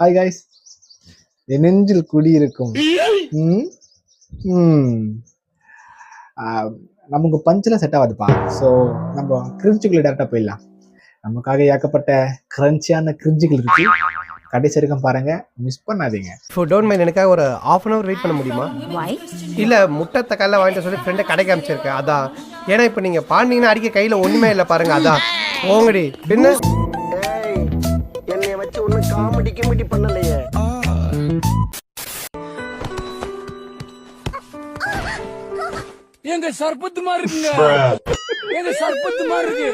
Hi guys என் நெஞ்சில் குடியிருக்கும் ம், ம். ஆ, நமக்கு பஞ்செலாம் செட் ஆகாதுப்பா. ஸோ நம்ம கிரிஞ்சுக்குள்ளே டேரெக்டாக போயிடலாம். நமக்காக ஏகப்பட்ட கிரன்ச்சியான கிரிஞ்சுகள் இருக்கு. கடைசி வரைக்கும் பாருங்க. மிஸ் பண்ணாதீங்க. இப்போ டோன்ட் மைண்ட் எனக்காக ஒரு ஆஃப் அன் ஹவர் வெயிட் பண்ண முடியுமா? Why? இல்லை முட்டை தக்காளிலாம் வாங்கிட்டு சொல்லி ஃப்ரெண்டை கடைக்கு அமைச்சிருக்கேன் அதான். ஏன்னா இப்போ நீங்கள் பாண்டிங்கன்னா அடிக்க கையில் ஒன்றுமே இல்லை பாருங்க. அதான். போங்கடி. பின்ன? காமெடி கிமெடி பண்ணலையே. எங்க சர்பத்து மாதிரி இருக்குங்க. எங்க சர்பத்து மாதிரி இருக்கு.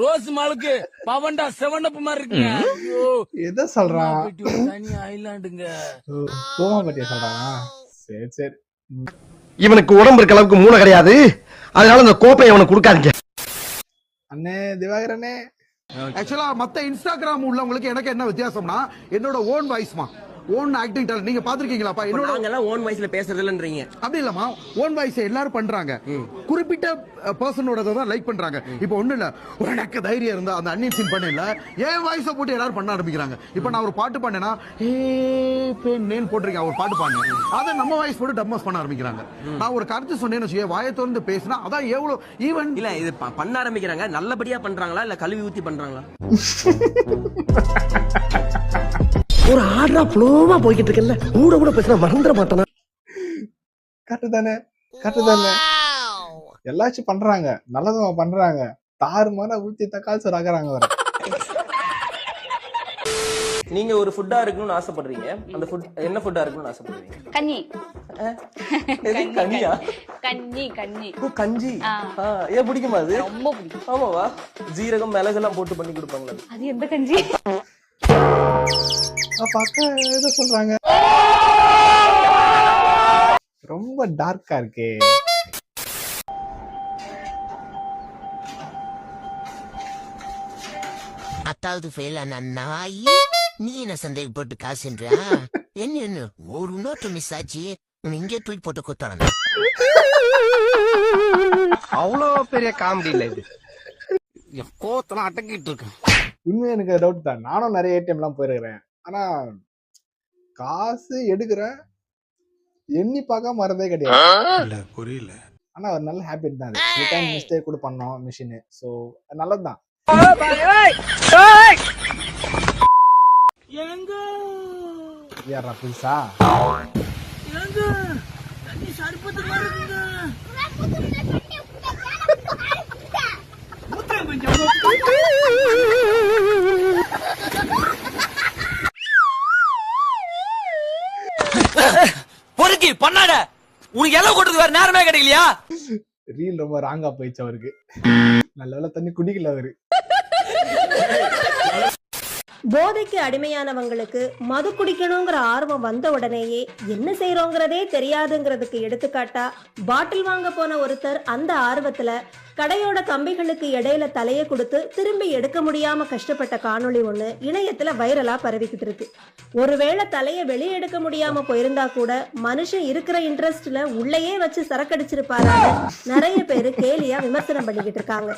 ரோஸ் மாலுக்கு பவன்டா செவனப்பு மாதிரி இருக்குங்க. ஐயோ. எதை சொல்றான் தனி ஐலாண்டுங்க கோமா பட்டியா சொல்றான் சரி சரி. இவனுக்கு உடம்பு இருக்க அளவுக்கு மூளை கிடையாது. அதனால இந்த கோப்பையை அவனுக்கு கொடுக்காதீங்க. அண்ணே திவாகரனே ஆக்சுவலா மத்த இன்ஸ்டாகிராம் உள்ளவங்களுக்கு எனக்கு என்ன வித்தியாசம்னா என்னோட ஓன் வாய்ஸ்மா ஓன் ஆக்டிங் டேலண்ட் நீங்க பாத்திருக்கீங்களாப்பா என்னோட நாங்கெல்லாம் ஓன் வாய்ஸ்ல பேசுறது இல்லன்றீங்க அப்படி இல்லம்மா. ஓன் வாய்ஸ் எல்லாரும் பண்றாங்க. குறிப்பிட்ட பர்சனோட தான் லைக் பண்றாங்க. இப்போ ஒண்ணு இல்ல. உனக்கு தைரியம் இருந்தா அந்த அன்னியன் சீன் பண்ணல ஏன் வாய்ஸ போட்டு எல்லாரும் பண்ண ஆரம்பிக்கிறாங்க. இப்போ நான் ஒரு பாட்டு பண்ணேன்னா ஏ பெண்ணேன்னு போட்டிருக்கேன். ஒரு பாட்டு பாடினேன். அதை நம்ம வாய்ஸ் போட்டு டம்மஸ் பண்ண ஆரம்பிக்கிறாங்க. நான் ஒரு கருத்து சொன்னேன்னு வச்சுக்கோங்க வாயை திறந்து பேசினா அதான் எவ்வளவு ஈவன் இல்ல இது பண்ண ஆரம்பிக்கிறாங்க. நல்லபடியா பண்றாங்களா? இல்ல கழுவி ஊத்தி பண்றாங்களா? ஒரு ஆர்டரா ஃப்ளோவா போய்கிட்டு இருக்கல கூட கூட பேசினா மறந்துட மாட்டானா? கரெக்டு தானே கரெக்டு தானே. எல்லாச்சும் பண்றாங்க நல்லதுமா பண்றாங்க. தாறு மாற ஊத்தி தக்காளி சோறு ஆக்குறாங்க வர நீங்க ஒரு ஃபுட்டா இருக்கணும்னு ஆசைப்படுறீங்க. அந்த ஃபுட் என்ன ஃபுட்டா இருக்கணும்னு ஆசைப்படுறீங்க? கன்னி. எது? கனியா கன்னி. கன்னி ஓ கஞ்சி. ஏன் பிடிக்குமா அது? ரொம்ப பிடிக்கும். ஆமாவா? ஜீரகம் மிளகெல்லாம் போட்டு பண்ணி கொடுப்பாங்களா. அது? அது எந்த கஞ்சி? அப்ப அக்கா எதை சொல்றாங்க. ரொம்ப டார்க்கா இருக்கே. அத்தாவது ஃபெயில் ஆன நாய் நீ என்ன சந்தேகப்பட்டு காசுன்றா என்ன என்ன? ஒரு நோட்டு மிஸ் ஆச்சு. இங்கே தூக்கி போட்டு குத்தறேன். அவ்வளோ பெரிய காமெடி இல்லை இது. கோத்தலாம் அடக்கிட்டு இருக்கேன். உண்மையா எனக்கு டவுட் தான். நானும் நிறைய ஏடிஎம் எல்லாம் போயிருக்கிறேன். ஆனா காசு எடுக்கிறேன் எண்ணி பார்க்காம வரதே கிடையாது புரியல ஆனா ஒரு நல்ல ஹேபிட் தான் அது டைம் மிஸ்டேக் கூட பண்ணோம் மிஷின் ஸோ நல்லதுதான் எங்க யாரா புதுசா எங்க பொறுக்கி பண்ணாட உனக்கு எல்லாம் கொட்டுறது வேற நேரமே கிடைக்கலையா? ரீல் ரொம்ப ராங்கா போயிடுச்சு அவருக்கு. நல்ல வேலை தண்ணி குடிக்கல அவரு. போதைக்கு அடிமையானவங்களுக்கு மது குடிக்கணுங்கிற ஆர்வம் வந்த உடனேயே என்ன செய்யறோங்கிறதே தெரியாதுங்கிறதுக்கு எடுத்துக்காட்டா பாட்டில் வாங்க போன ஒருத்தர் அந்த ஆர்வத்துல கடையோட கம்பிகளுக்கு இடையில தலையை கொடுத்து திரும்பி எடுக்க முடியாம கஷ்டப்பட்ட காணொளி ஒண்ணு இணையத்துல வைரலா பரவிக்கிட்டு இருக்கு. ஒருவேளை தலையை வெளியே எடுக்க முடியாம போயிருந்தா கூட மனுஷன் இருக்கிற இன்ட்ரெஸ்ட்ல உள்ளேயே வச்சு சரக்கடிச்சிருப்பாரு நிறைய பேரு கேலியா விமர்சனம் பண்ணிக்கிட்டு இருக்காங்க.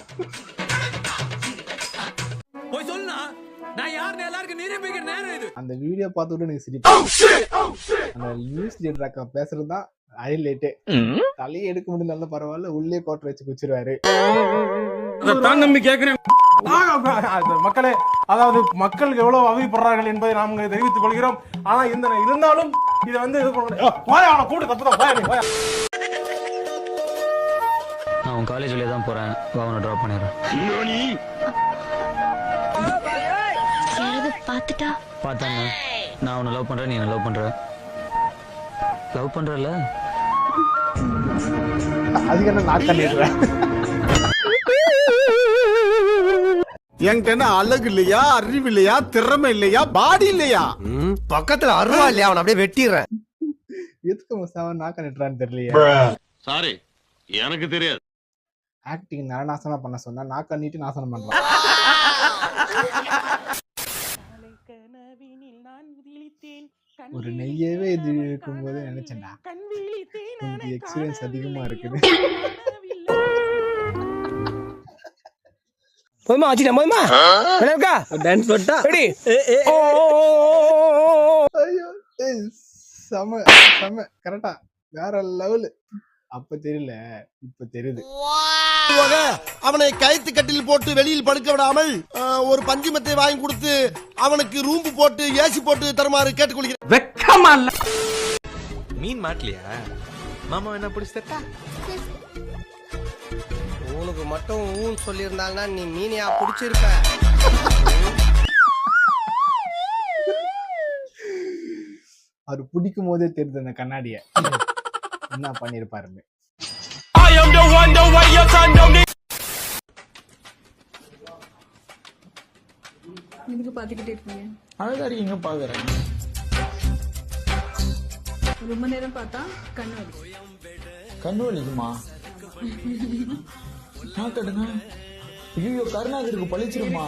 நேரம் இது அந்த வீடியோ பார்த்துட்டு எனக்கு சிரிப்பு அந்த நியூஸ் லீடர் அக்கா பேசுறது தான் ஹைலைட்டே தலையை எடுக்க முடியல பரவாயில்ல உள்ளே கோட்டை வச்சு குச்சிருவாரு. மக்களே அதாவது மக்கள் எவ்வளவு அவதிப்படுறார்கள் என்பதை நாம் தெரிவித்துக் கொள்கிறோம். ஆனா இந்த இருந்தாலும் இதை வந்து இது பண்ண அவனை கூட்டு கத்துதான் நான் உன் காலேஜ் வழியா தான் போறேன். உன்னை ட்ராப் பண்ணிடுறேன். யாராவது பார்த்துட்டா? பார்த்தாங்க. நான் உன்னை லவ் பண்றேன் நீ என்ன லவ் பண்ற. லவ் பண்றல அதுக்கு என்ன நான் பண்ணிடுறேன் என்கிட்ட அழகு இல்லையா அறிவு இல்லையா திறமை இல்லையா பாடி இல்லையா? பக்கத்துல அருவா இல்லையா அவன் அப்படியே வெட்டிடுறேன் எதுக்கு முசாவ நான் பண்ணிடுறான்னு தெரியலையே. சாரி எனக்கு தெரியாது. ஆக்டிங் நரநாசனம் பண்ண சொன்னா நான் கண்ணிட்டு நாசனம் பண்றான். ஒரு நெய்யவே இது இருக்கும்போது நினைச்சேன்டா. எக்ஸ்பீரியன்ஸ் அதிகமா இருக்குது. வச்சுட்டேன் போதுமா என்ன இருக்கா டான்ஸ் போட்டா ரெடி ஐயோ செம செம. கரெக்டா வேற லெவலு அப்ப தெரியல இப்ப தெரியுது. அவனை கயித்து கட்டில் போட்டு வெளியில் படுக்க விடாமல் ஒரு பஞ்சுமத்தை வாங்கி கொடுத்து அவனுக்கு ரூம்பு போட்டு ஏசி போட்டு தருமாறு கேட்டுக்கொள்கிறேன். வெக்கமா இல்ல. மீன் மாட்டலையா? மாமா என்ன பிடிச்சிட்டா உனக்கு மட்டும் ஊன் சொல்லியிருந்தாங்கன்னா நீ மீனையா பிடிச்சிருப்ப. அவர் பிடிக்கும் போதே தெரியுது அந்த கண்ணாடிய. என்ன பண்ணிருப்பாருன்னு. இதுக்கு பாத்துக்கிட்டே இருக்கீங்க அழகா இருக்கீங்க பாக்குறேன் ரொம்ப நேரம் பார்த்தா கண்ணு வலி. கண்ணு வலிக்குமா? ஐயோ கருணாகருக்கு பழிச்சிருமா?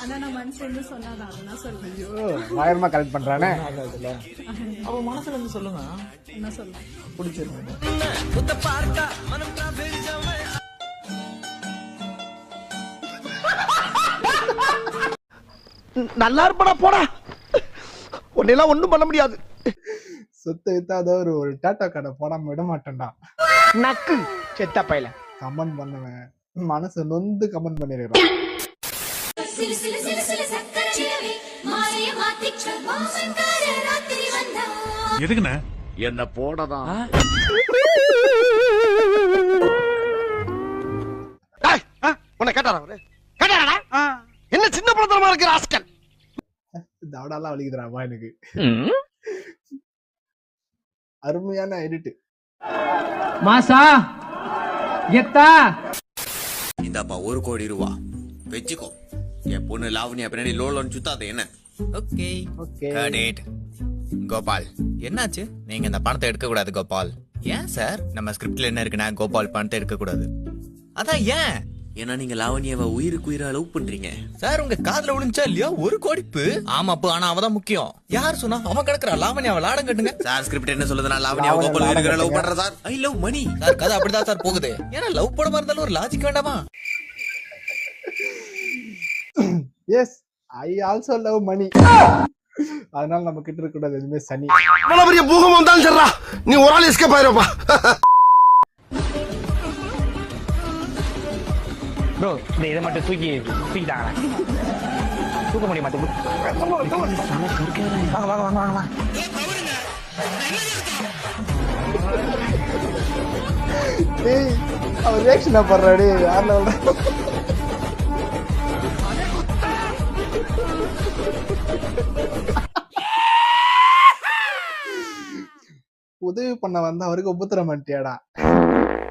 ஆனா நான் மனசுல இருந்து சொன்னாதான். அதெல்லாம் சொல்றேன். ஐயோ. பயங்கரமா கரெக்ட் பண்றானே? அப்ப மனசுல இருந்து சொல்லுங்க. என்ன சொல்றேன். பிடிச்சிருந்தது. நல்லா இருப்படா போடா. உன்னையெல்லாம் ஒண்ணும் பண்ண முடியாது. சொத்து வித்தாத ஒரு ஒரு டாட்டா கடை போடாம விட மாட்டேன்டா. நக்கு செத்த பையல. கமெண்ட் பண்ணுவேன். மனசு நொந்து கமெண்ட் வந்தா. எதுக்குண்ணே? என்ன போடதான். உன்னை கேட்டாரா அவரு? கேட்டாரா என்ன சின்ன பழத்தனமா இருக்கிற ஆஸ்கல்? தவடாலாம் வலிக்குதுடாப்பா எனக்கு. அருமையான எடிட் மாசா எத்தா இந்தாப்பா ஒரு கோடி ரூபா. வச்சுக்கோ. என் பொண்ணு லாவணியா பின்னாடி லோலோன்னு சுத்தாத என்ன? ஓகே. ஓகே. கடேட் கோபால். என்னாச்சு? நீங்க இந்த பணத்தை எடுக்க கூடாது கோபால். ஏன் சார்? நம்ம ஸ்கிரிப்ட்ல என்ன இருக்குன்னா கோபால் பணத்தை எடுக்க கூடாது அதான் ஏன்? ஏன்னா நீங்க லாவணியாவை உயிருக்கு உயிரா லவ் பண்றீங்க. சார் உங்க காதுல விழுந்துச்சா இல்லையா? ஒரு கோடிப்பு. ஆமாப்பு ஆனா அவதான் முக்கியம். யார் சொன்னா? அவன் கிடக்குறா. லாவணியாவை லாடம் கட்டுங்க. சார் ஸ்கிரிப்ட் என்ன சொல்லுது நான் லாவணியாவை லாவண்யா கோபால் உயிருக்கு லவ் பண்றேன் sir I love Mani. Sir கதை அப்படிதான் சார் போகுது. ஏன்னா லவ் படமா இருந்தாலும் ஒரு லாஜிக் வேண்டாமா? Yes I also love Mani அதனால நம்ம கிட்ட இருக்க கூடாது எதுவுமே சனி. இவ்வளவு பெரிய பூகம்பம் வந்தாலும் சரிடா நீ ஒரு ஆள் எஸ்கேப் ஆயிருப்பா. ப்ரோ இந்த இதை மட்டும் தூக்கி தூக்கிட்டாங்க தூக்க முடியுமா வாங்க வாங்க வாங்க வாங்க டேய் அவர் ரியாக்ஷன் பண்றாடி வேற லெவல் உதவி பண்ண வந்தா அவருக்கு உபத்திரம் பண்ணிட்டியாடா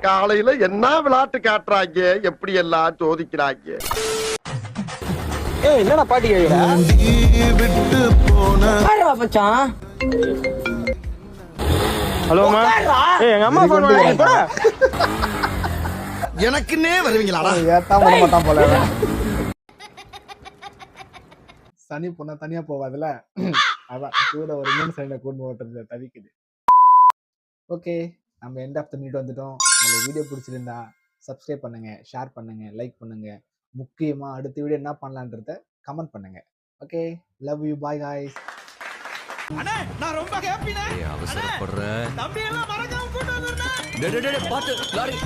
காலையில என்ன விளையாட்டு காட்டுறாங்க? எப்படி எல்லாம் சோதிக்கிறாங்க? என்னடா பாட்டி அம்மா. ஏய் எங்க அம்மா எனக்குன்னே வருவீங்களாடா? ஏத்தான் விட மாட்டான் போல. சனி பொண்ணா தனியா போவாதுல அதான் கூட ஒரு மீன் சனியை கொண்டு ஓட்டுறது தவிக்குது. ஓகே நம்ம எண்ட் ஆஃப் த மினிட் வந்துட்டோம். உங்களுக்கு வீடியோ பிடிச்சிருந்தா சப்ஸ்கிரைப் பண்ணுங்க ஷேர் பண்ணுங்க லைக் பண்ணுங்க. முக்கியமா அடுத்த வீடியோ என்ன பண்ணலான்றத கமெண்ட் பண்ணுங்க. Okay love you bye guys நான் ரொம்ப ஹாப்பினே அவசரப்படுற. தம்பி எல்லாம் மறக்காம கூட்டு வந்துருந்தேன் பாத்து லாரி.